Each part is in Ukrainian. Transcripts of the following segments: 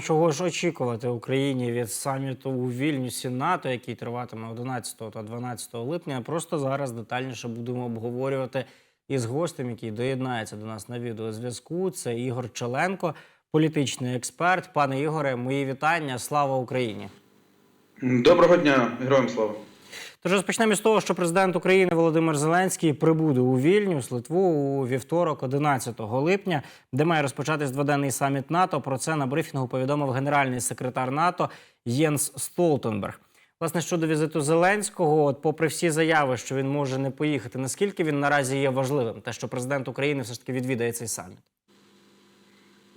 Чого ж очікувати Україні від саміту у Вільнюсі НАТО, який триватиме 11 та 12 липня? Просто зараз детальніше будемо обговорювати із гостем, який доєднається до нас на відеозв'язку. Це Ігор Челенко, політичний експерт. Пане Ігоре, мої вітання. Слава Україні! Доброго дня, героям слава. Тож розпочнемо з того, що президент України Володимир Зеленський прибуде у Вільнюс, Литву у вівторок, 11 липня, де має розпочатись дводенний саміт НАТО. Про це на брифінгу повідомив генеральний секретар НАТО Єнс Столтенберг. Власне, щодо візиту Зеленського, от попри всі заяви, що він може не поїхати, наскільки він наразі є важливим, те, що президент України все ж таки відвідає цей саміт.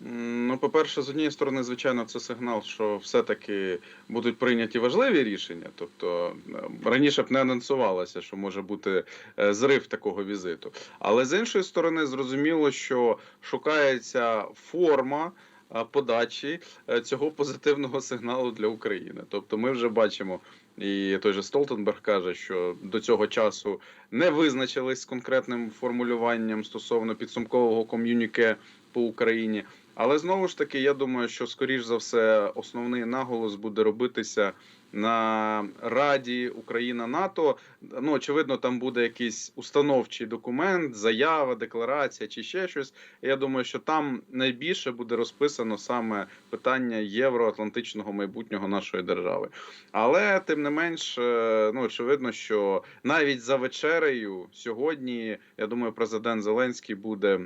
Ну, по-перше, з однієї сторони, звичайно, це сигнал, що все-таки будуть прийняті важливі рішення. Тобто е, раніше б не анонсувалося, що може бути е, зрив такого візиту. Але з іншої сторони, зрозуміло, що шукається форма. е, Подачі цього позитивного сигналу для України. Тобто, ми вже бачимо, і той же Столтенберг каже, що до цього часу не визначились з конкретним формулюванням стосовно підсумкового ком'юніке по Україні. Але знову ж таки, я думаю, що скоріш за все основний наголос буде робитися на Раді Україна НАТО. Ну очевидно, там буде якийсь установчий документ, заява, декларація чи ще щось. Я думаю, що там найбільше буде розписано саме питання євроатлантичного майбутнього нашої держави. Але тим не менш, е, ну очевидно, що навіть за вечерею сьогодні, я думаю, президент Зеленський буде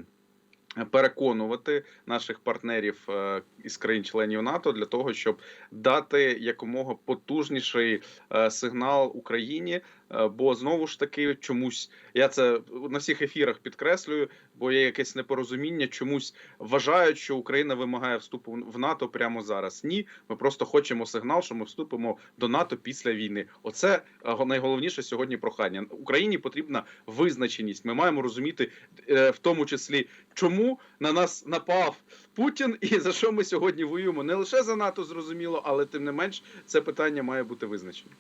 переконувати наших партнерів е, із країн-членів НАТО для того, щоб дати якомога потужніший е, сигнал Україні. Е, Бо знову ж таки чомусь я це на всіх ефірах підкреслюю, бо є якесь непорозуміння. Чомусь вважають, що Україна вимагає вступу в НАТО прямо зараз. Ні, ми просто хочемо сигнал, що ми вступимо до НАТО після війни. Оце е, найголовніше сьогодні прохання. Україні потрібна визначеність. Ми маємо розуміти, е, в тому числі, чому на нас напав Путін і за що ми сьогодні воюємо. Не лише за НАТО зрозуміло, але тим не менш це питання має бути визначене.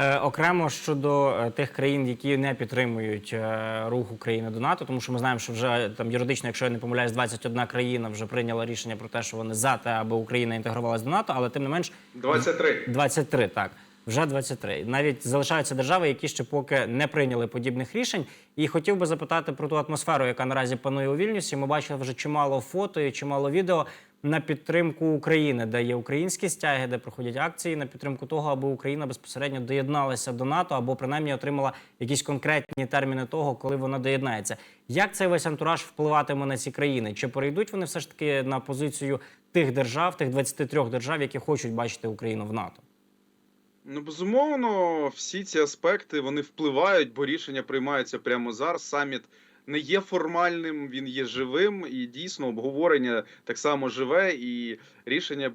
Е, окремо щодо е, тих країн, які не підтримують е, рух України до НАТО, тому що ми знаємо, що вже там юридично, якщо я не помиляюсь, 21 країна вже прийняла рішення про те, що вони за те, аби Україна інтегрувалась до НАТО, але тим не менш 23. 23, так. Вже 23. Навіть залишаються держави, які ще поки не прийняли подібних рішень. І хотів би запитати про ту атмосферу, яка наразі панує у Вільнюсі. Ми бачили вже чимало фото і чимало відео на підтримку України, де є українські стяги, де проходять акції на підтримку того, аби Україна безпосередньо доєдналася до НАТО або принаймні отримала якісь конкретні терміни того, коли вона доєднається. Як цей весь антураж впливатиме на ці країни? Чи перейдуть вони все ж таки на позицію тих держав, тих 23 держав, які хочуть бачити Україну в НАТО? Ну, безумовно, всі ці аспекти вони впливають, бо рішення приймаються прямо зараз. Саміт не є формальним, він є живим, і дійсно обговорення так само живе, і рішення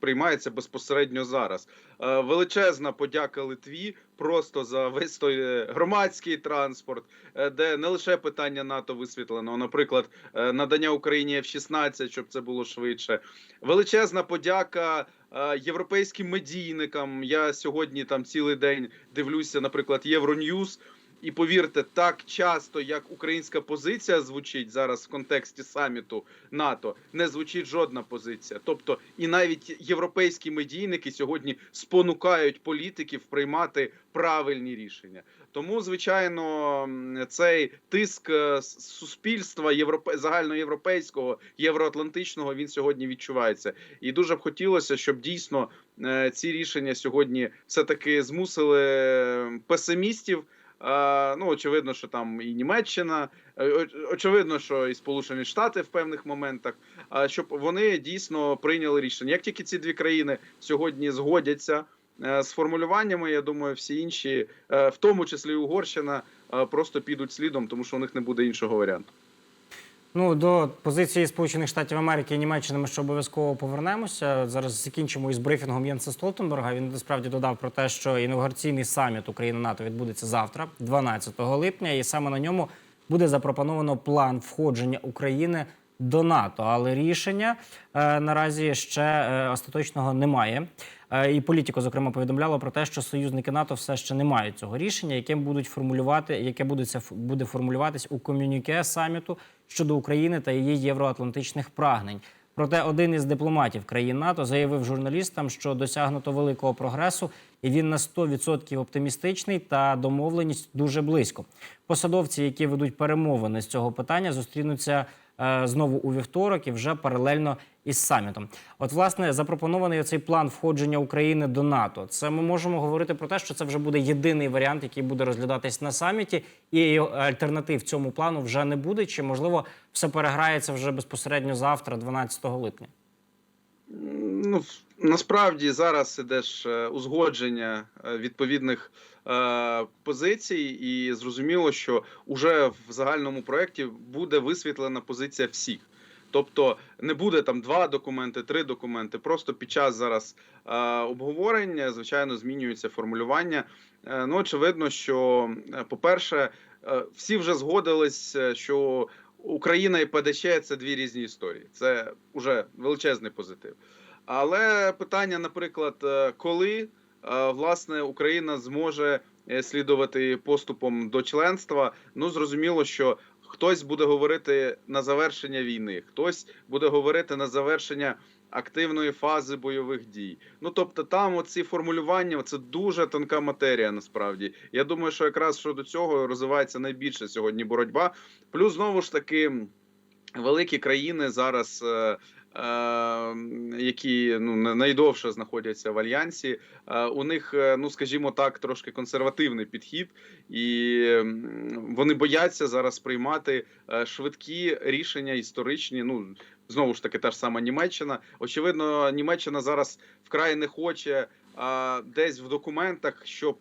приймається безпосередньо зараз. Е, Величезна подяка Литві просто за весь той е, громадський транспорт, е, де не лише питання НАТО висвітлено, а, наприклад, надання Україні F-16, щоб це було швидше. Величезна подяка європейським медійникам. Я сьогодні там цілий день дивлюся, наприклад, Євроньюз. І повірте, так часто, як українська позиція звучить зараз в контексті саміту НАТО, не звучить жодна позиція. Тобто, і навіть європейські медійники сьогодні спонукають політиків приймати правильні рішення. Тому, звичайно, цей тиск е, суспільства європе... загальноєвропейського, євроатлантичного він сьогодні відчувається. І дуже б хотілося, щоб дійсно е, ці рішення сьогодні все таки змусили песимістів. Е, Ну, очевидно, що там і Німеччина, е, очевидно, що і Сполучені Штати в певних моментах, щоб вони дійсно прийняли рішення. Як тільки ці дві країни сьогодні згодяться е, з формулюваннями, я думаю, всі інші, в тому числі і Угорщина, просто підуть слідом, тому що у них не буде іншого варіанту. Ну до позиції Сполучених Штатів Америки і Німеччини ми ще обов'язково повернемося. Зараз закінчимо із брифінгом Єнса Столтенберга. Він насправді додав про те, що інаугураційний саміт Україна НАТО відбудеться завтра, 12 липня, і саме на ньому буде запропоновано план входження України до НАТО. Але рішення е, наразі ще е, остаточного немає. Е, І політико, зокрема, повідомляло про те, що союзники НАТО все ще не мають цього рішення, яким будуть формулювати, яке будеться буде формулюватись у ком'юніке саміту щодо України та її євроатлантичних прагнень. Проте один із дипломатів країн НАТО заявив журналістам, що досягнуто великого прогресу, і він на 100% оптимістичний та домовленість дуже близько. Посадовці, які ведуть перемовини з цього питання, зустрінуться знову у вівторок і вже паралельно із самітом. От, власне, запропонований цей план входження України до НАТО. Це ми можемо говорити про те, що це вже буде єдиний варіант, який буде розглядатись на саміті, і альтернатив цьому плану вже не буде. Чи можливо все переграється вже безпосередньо завтра, 12 липня? Ну, насправді зараз іде ж е, узгодження е, відповідних е, позицій, і зрозуміло, що уже в загальному проєкті буде висвітлена позиція всіх. Тобто не буде там два документи, три документи. Просто під час зараз е, обговорення, звичайно, змінюється формулювання. Е, ну, очевидно, що, е, по-перше, е, всі вже згодились, е, що Україна і ПДЧ це дві різні історії. Це вже величезний позитив. Але питання, наприклад, е, коли е, власне Україна зможе е, слідувати поступом до членства, ну зрозуміло, що хтось буде говорити на завершення війни, хтось буде говорити на завершення активної фази бойових дій. Ну тобто, там оці формулювання це дуже тонка матерія. Насправді я думаю, що якраз щодо цього розвивається найбільше сьогодні боротьба. Плюс знову ж таки великі країни зараз. Е, е, Які ну на- найдовше знаходяться в альянсі, е, у них, е, ну скажімо так, трошки консервативний підхід, і вони бояться зараз приймати е, швидкі рішення історичні. Ну знову ж таки, та ж сама Німеччина. Очевидно, Німеччина зараз вкрай не хоче десь в документах, щоб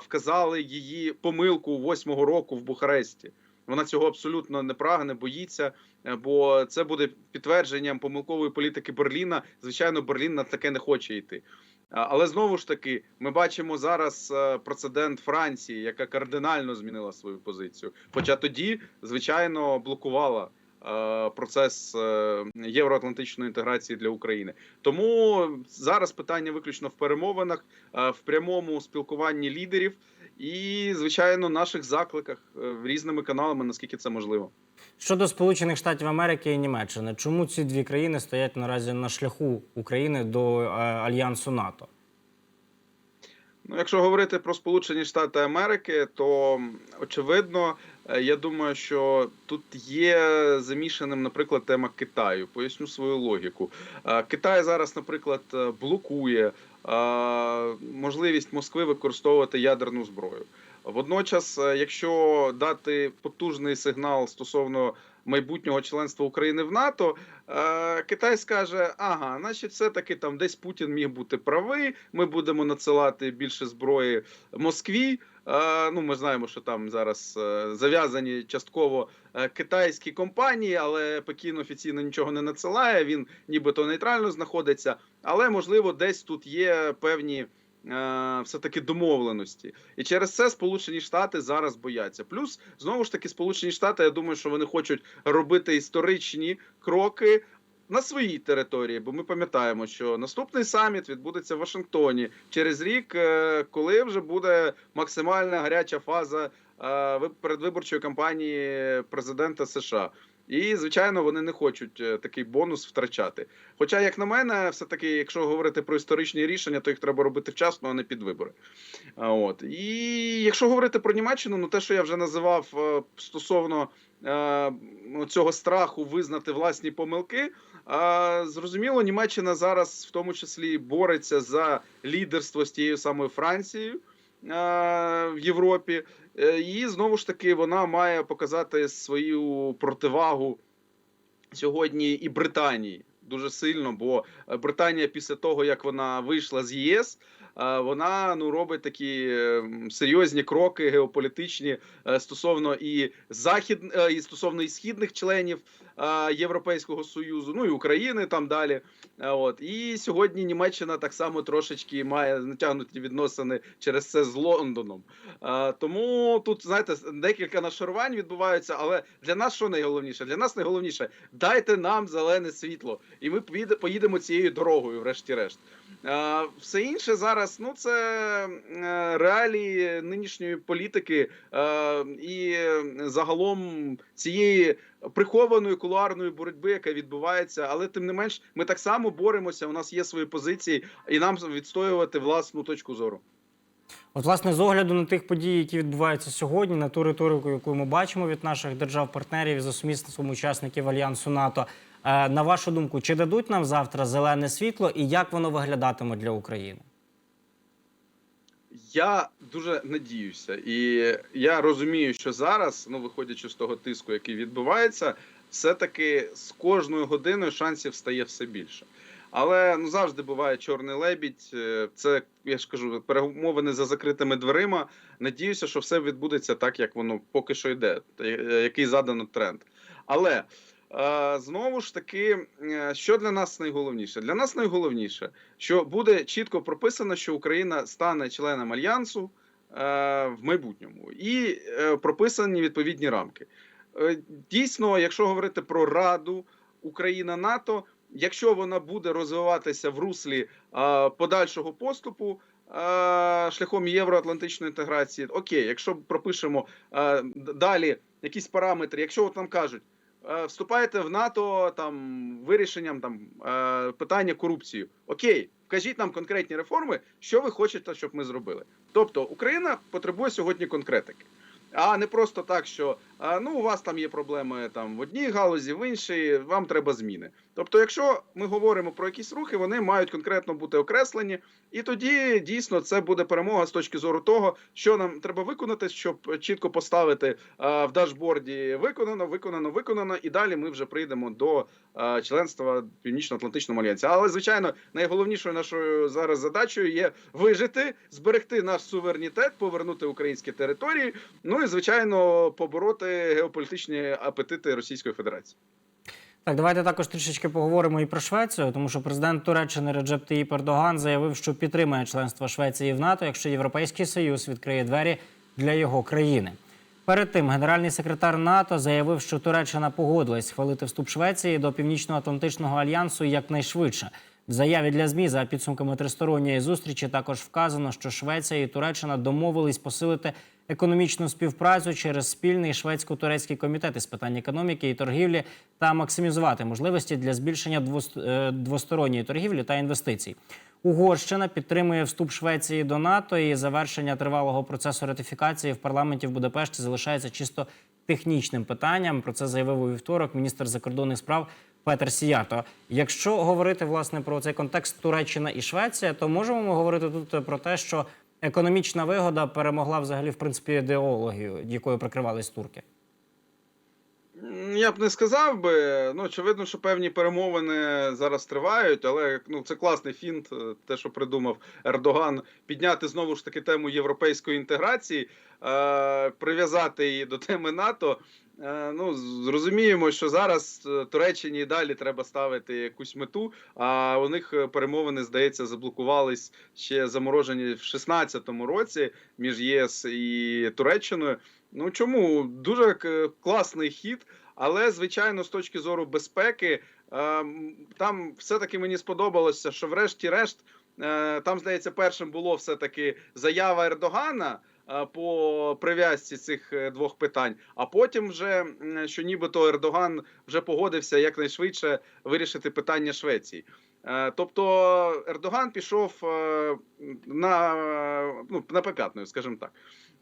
вказали її помилку восьмого року в Бухаресті. Вона цього абсолютно не прагне, боїться, е, бо це буде підтвердженням помилкової політики Берліна. Звичайно, Берлін на таке не хоче йти. Але знову ж таки, ми бачимо зараз е, прецедент Франції, яка кардинально змінила свою позицію. Хоча тоді, звичайно, блокувала процес е, євроатлантичної інтеграції для України. Тому зараз питання виключно в перемовинах, е, в прямому спілкуванні лідерів і, звичайно, наших закликах е, різними каналами, наскільки це можливо. Щодо Сполучених Штатів Америки і Німеччини, чому ці дві країни стоять наразі на шляху України до е, альянсу НАТО? Ну, якщо говорити про Сполучені Штати Америки, то очевидно, е, я думаю, що тут є замішаним, наприклад, тема Китаю. Поясню свою логіку. Е, Китай зараз, наприклад, е, блокує можливість Москви використовувати ядерну зброю. Водночас, якщо дати потужний сигнал стосовно майбутнього членства України в НАТО, е, Китай скаже: ага, значить, все таки там десь Путін міг бути правий. Ми будемо надсилати більше зброї Москві. Е, Ну, ми знаємо, що там зараз е, зав'язані частково китайські компанії, але Пекін офіційно нічого не надсилає. Він нібито нейтрально знаходиться. Але можливо, десь тут є певні. Е, Все-таки домовленості, і через це Сполучені Штати зараз бояться. Плюс знову ж таки, Сполучені Штати, я думаю, що вони хочуть робити історичні кроки на своїй території. Бо ми пам'ятаємо, що наступний саміт відбудеться в Вашингтоні через рік, е, коли вже буде максимальна гаряча фаза е, ви- передвиборчої кампанії президента США. І звичайно, вони не хочуть е, такий бонус втрачати. Хоча, як на мене, все таки, якщо говорити про історичні рішення, то їх треба робити вчасно, а не під вибори. От і якщо говорити про Німеччину, ну те, що я вже називав е, стосовно е, цього страху визнати власні помилки. Зрозуміло, Німеччина зараз в тому числі бореться за лідерство з тією самою Францією в Європі. Е, І знову ж таки вона має показати свою противагу сьогодні і Британії дуже сильно, бо е, Британія після того, як вона вийшла з ЄС, е, вона ну робить такі е, серйозні кроки геополітичні е, стосовно і захід е, і стосовно і східних членів е, Європейського союзу, ну і України там далі. Е, От і сьогодні Німеччина так само трошечки має натягнуті відносини через це з Лондоном. Е, Тому тут знаєте декілька нашарувань відбуваються. Але для нас що найголовніше? Для нас найголовніше дайте нам зелене світло, і ми поїдемо цією дорогою, врешті-решт. Е, Все інше зараз ну це е, реалії нинішньої політики е, і загалом цієї прихованої кулуарної боротьби, яка відбувається, але тим не менш, ми так само боремося. У нас є свої позиції, і нам відстоювати власну точку зору. От, власне, з огляду на тих подій, які відбуваються сьогодні, на ту риторику, яку ми бачимо від наших держав-партнерів і за сумісництвом учасників альянсу НАТО. е, На вашу думку, чи дадуть нам завтра зелене світло і як воно виглядатиме для України? Я дуже надіюся, і я розумію, що зараз, ну виходячи з того тиску, який відбувається, все-таки з кожною годиною шансів стає все більше. Але ну завжди буває чорний лебідь. Е, Це я ж кажу, перемовини за закритими дверима. Надіюся, що все відбудеться так, як воно поки що йде, е, який задано тренд. Але знову ж таки, е, що для нас найголовніше? Для нас найголовніше, що буде чітко прописано, що Україна стане членом альянсу е, в майбутньому, і е, прописані відповідні рамки. Е, Дійсно, якщо говорити про Раду Україна НАТО, якщо вона буде розвиватися в руслі е, подальшого поступу. е, Шляхом євроатлантичної інтеграції, окей, якщо пропишемо е, далі якісь параметри, якщо от нам кажуть, е, вступаєте в НАТО там вирішенням там е, питання корупції, окей, вкажіть нам конкретні реформи, що ви хочете, щоб ми зробили. Тобто Україна потребує сьогодні конкретики. А не просто так, що ну у вас там є проблеми там в одній галузі, в іншій, вам треба зміни. Тобто, якщо ми говоримо про якісь рухи, вони мають конкретно бути окреслені, і тоді дійсно це буде перемога з точки зору того, що нам треба виконати, щоб чітко поставити в дашборді виконано, виконано, виконано, і далі ми вже прийдемо до членства Північно-Атлантичному альянсі. Але звичайно, найголовнішою нашою зараз задачею є вижити, зберегти наш суверенітет, повернути українські території. Ну і звичайно, побороти геополітичні апетити Російської Федерації. Так, давайте також трішечки поговоримо і про Швецію, тому що президент Туреччини Реджеп Таїп Ердоган заявив, що підтримує членство Швеції в НАТО, якщо Європейський Союз відкриє двері для його країни. Перед тим генеральний секретар НАТО заявив, що Туреччина погодилась схвалити вступ Швеції до Північно-Атлантичного альянсу якнайшвидше. В заяві для ЗМІ за підсумками тристоронньої зустрічі також вказано, що Швеція і Туреччина домовились посилити економічну співпрацю через спільний шведсько-турецький комітет із питань економіки і торгівлі та максимізувати можливості для збільшення е, двосторонньої торгівлі та інвестицій. Угорщина підтримує вступ Швеції до НАТО і завершення тривалого процесу ратифікації в парламенті в Будапешті залишається чисто технічним питанням. Про це заявив у вівторок міністр закордонних справ Петер Сіято. Якщо говорити власне про цей контекст Туреччина і Швеція, то можемо ми говорити тут про те, що економічна вигода перемогла взагалі в принципі ідеологію, якою прикривались турки. Я б не сказав би. Ну, очевидно, що певні перемовини зараз тривають, але ну це класний фінт, е, те, що придумав Ердоган, підняти знову ж таки тему європейської інтеграції, е, прив'язати її до теми НАТО. Е, Ну, зрозуміємо, що зараз е, Туреччині і далі треба ставити якусь мету. А у них е, перемовини, здається, заблокувались ще заморожені в 16-му році між ЄС і Туреччиною. Ну чому дуже класний хід, але звичайно, з точки зору безпеки, ем, там все-таки мені сподобалося, що врешті-решт, е, там здається, першим було все-таки заява Ердогана. е, По прив'язці цих е, двох питань, а потім вже що нібито Ердоган вже погодився якнайшвидше вирішити питання Швеції. Е, Тобто Ердоган пішов е, на, ну, на попятную, скажімо так.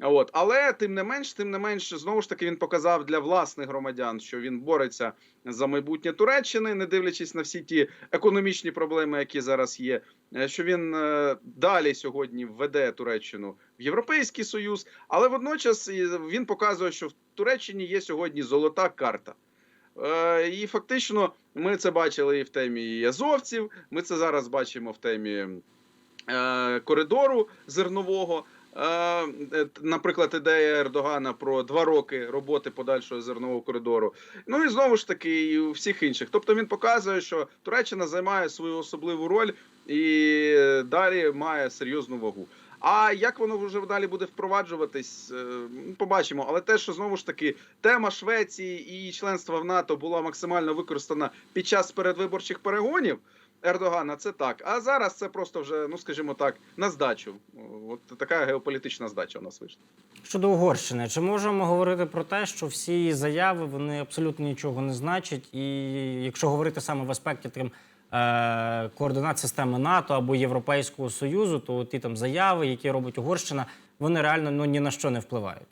От, але тим не менш, тим не менш, знову ж таки він показав для власних громадян, що він бореться за майбутнє Туреччини, не дивлячись на всі ті економічні проблеми, які зараз є. е, Що він далі сьогодні введе Туреччину в Європейський Союз, але водночас він показує, що в Туреччині є сьогодні золота карта. Е, І фактично ми це бачили і в темі і азовців. Ми це зараз бачимо в темі е, коридору зернового. Е, Наприклад, ідея Ердогана про два роки роботи подальшого зернового коридору. Ну і знову ж таки, і у всіх інших. Тобто він показує, що Туреччина займає свою особливу роль і далі має серйозну вагу. А як воно вже далі буде впроваджуватись, е, побачимо. Але те, що знову ж таки тема Швеції і членства в НАТО була максимально використана під час передвиборчих перегонів. Ердогана це так. А зараз це просто вже, ну скажімо так, на здачу. От така геополітична здача у нас вийшла. Щодо Угорщини, чи можемо говорити про те, що всі заяви вони абсолютно нічого не значать, і якщо говорити саме в аспекті тим е, координат системи НАТО або Європейського Союзу, то ті там заяви, які робить Угорщина, вони реально ну ні на що не впливають.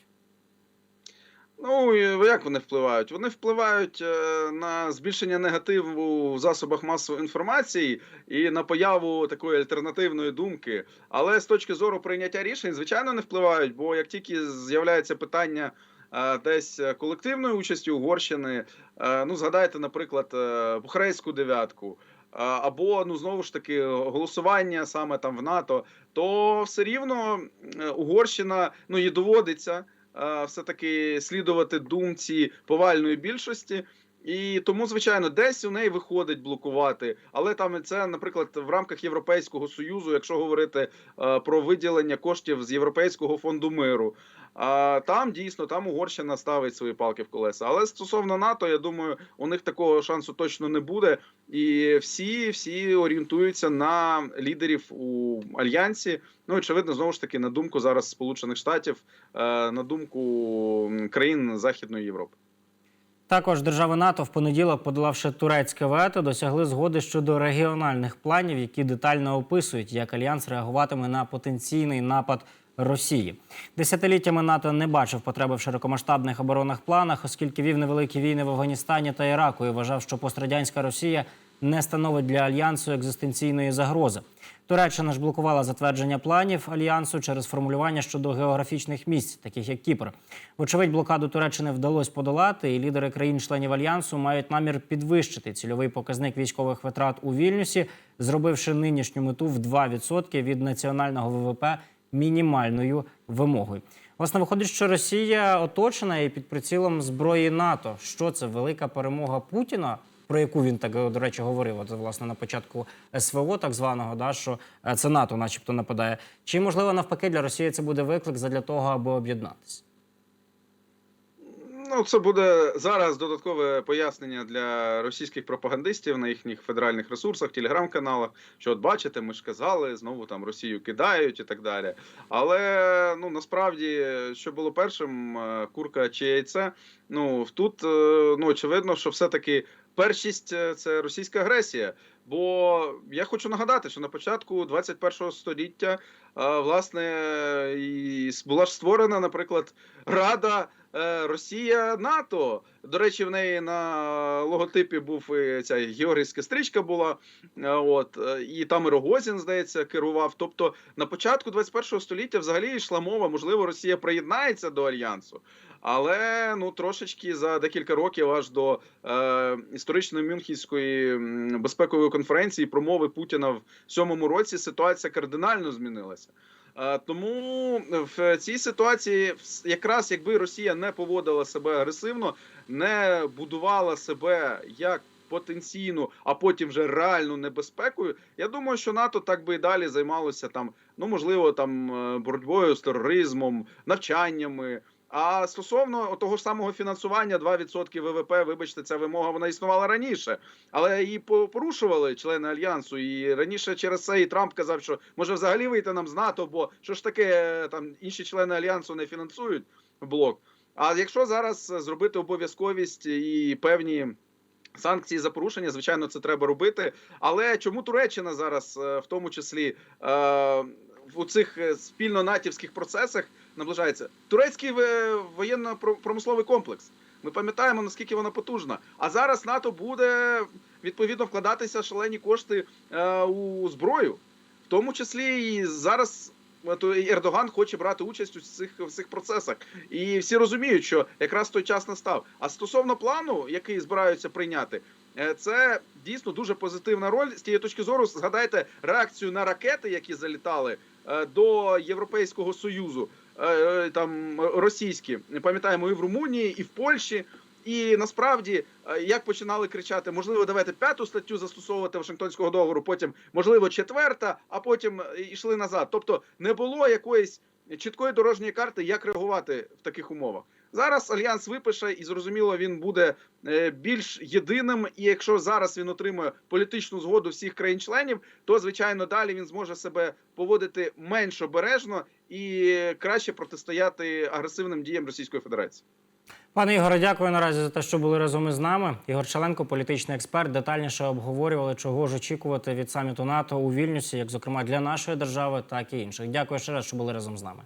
Ну як вони впливають? Вони впливають е, на збільшення негативу в засобах масової інформації і на появу такої альтернативної думки. Але з точки зору прийняття рішень, звичайно, не впливають, бо як тільки з'являється питання. е, Десь колективної участі Угорщини, е, ну згадайте, наприклад, е, Бухарейську дев'ятку, е, або ну знову ж таки голосування саме там в НАТО, то все рівно е, Угорщина ну їй доводиться е, все-таки слідувати думці повальної більшості. І тому, звичайно, десь у неї виходить блокувати, але там це, наприклад, в рамках Європейського союзу, якщо говорити е, про виділення коштів з Європейського фонду миру. А там дійсно там Угорщина ставить свої палки в колеса. Але стосовно НАТО, я думаю, у них такого шансу точно не буде. І всі, всі орієнтуються на лідерів у альянсі. Ну очевидно, знову ж таки, на думку зараз Сполучених Штатів, е, на думку країн Західної Європи. Також держави НАТО в понеділок, подолавши турецьке вето, досягли згоди щодо регіональних планів, які детально описують, як альянс реагуватиме на потенційний напад Росії. Десятиліттями НАТО не бачив потреби в широкомасштабних оборонних планах, оскільки вів невеликі війни в Афганістані та Іраку і вважав, що пострадянська Росія не становить для альянсу екзистенційної загрози. Туреччина ж блокувала затвердження планів альянсу через формулювання щодо географічних місць, таких як Кіпр. Вочевидь, блокаду Туреччини вдалося подолати, і лідери країн-членів альянсу мають намір підвищити цільовий показник військових витрат у Вільнюсі, зробивши нинішню мету в 2% від національного ВВП мінімальною вимогою. Власне, виходить, що Росія оточена і під прицілом зброї НАТО. Що це велика перемога Путіна? Про яку він так до речі говорив, от власне на початку СВО, так званого, да що е, це НАТО, начебто, нападає. Чи можливо навпаки для Росії це буде виклик задля того, аби об'єднатися? Ну, це буде зараз додаткове пояснення для російських пропагандистів на їхніх федеральних ресурсах, телеграм-каналах. Що от бачите, ми ж казали, знову там Росію кидають і так далі. Але ну насправді, що було першим, е, курка чи яйце, ну тут е, ну очевидно, що все-таки першість е, це російська агресія. Бо я хочу нагадати, що на початку 21 століття власне і була ж створена, наприклад, Рада е, Росія НАТО. До речі, в неї на логотипі був і ця георгійська стрічка була. е, От е, і там і Рогозін, здається, керував. Тобто на початку 21 століття взагалі йшла мова, можливо, Росія приєднається до альянсу. Але ну трошечки за декілька років аж до е, історичної Мюнхенської безпекової конференції промови Путіна в сьомому році ситуація кардинально змінилася. Е, Тому в цій ситуації, якраз якби Росія не поводила себе агресивно, не будувала себе як потенційну, а потім вже реальну небезпекою. Я думаю, що НАТО так би і далі займалося там, ну можливо, там е, боротьбою з тероризмом, навчаннями. А стосовно того ж самого фінансування, 2% ВВП, вибачте, ця вимога вона існувала раніше, але її порушували члени альянсу. І раніше через це і Трамп казав, що може взагалі вийти нам з НАТО, бо що ж таке там інші члени альянсу не фінансують блок. А якщо зараз зробити обов'язковість і певні. Санкції за порушення, звичайно, це треба робити. Але чому Туреччина зараз, е, в тому числі, е, у цих е, спільно-натівських процесах наближається? Турецький е, воєнно-промисловий комплекс. Ми пам'ятаємо, наскільки вона потужна. А зараз НАТО буде відповідно вкладатися шалені кошти е, у зброю, в тому числі і зараз. то Ердоган хоче брати участь у цих в цих процесах, і всі розуміють, що якраз той час настав. А стосовно плану, який збираються прийняти, це дійсно дуже позитивна роль з тієї точки зору. Згадайте реакцію на ракети, які залітали до Європейського союзу, е, е, там російські. Пам'ятаємо і в Румунії, і в Польщі. І насправді, е, як починали кричати, можливо, давайте п'яту статтю застосовувати Вашингтонського договору, потім можливо четверта, а потім е, йшли назад. Тобто не було якоїсь чіткої дорожньої карти, як реагувати в таких умовах. Зараз альянс випише, і зрозуміло, він буде е, більш єдиним. І якщо зараз він отримує політичну згоду всіх країн-членів, то звичайно далі він зможе себе поводити менш обережно і краще протистояти агресивним діям Російської Федерації. Пане Ігоре, дякую наразі за те, що були разом із нами. Ігор Чаленко, політичний експерт, детальніше обговорювали, чого ж очікувати від саміту НАТО у Вільнюсі, як зокрема для нашої держави, так і інших. Дякую ще раз, що були разом з нами.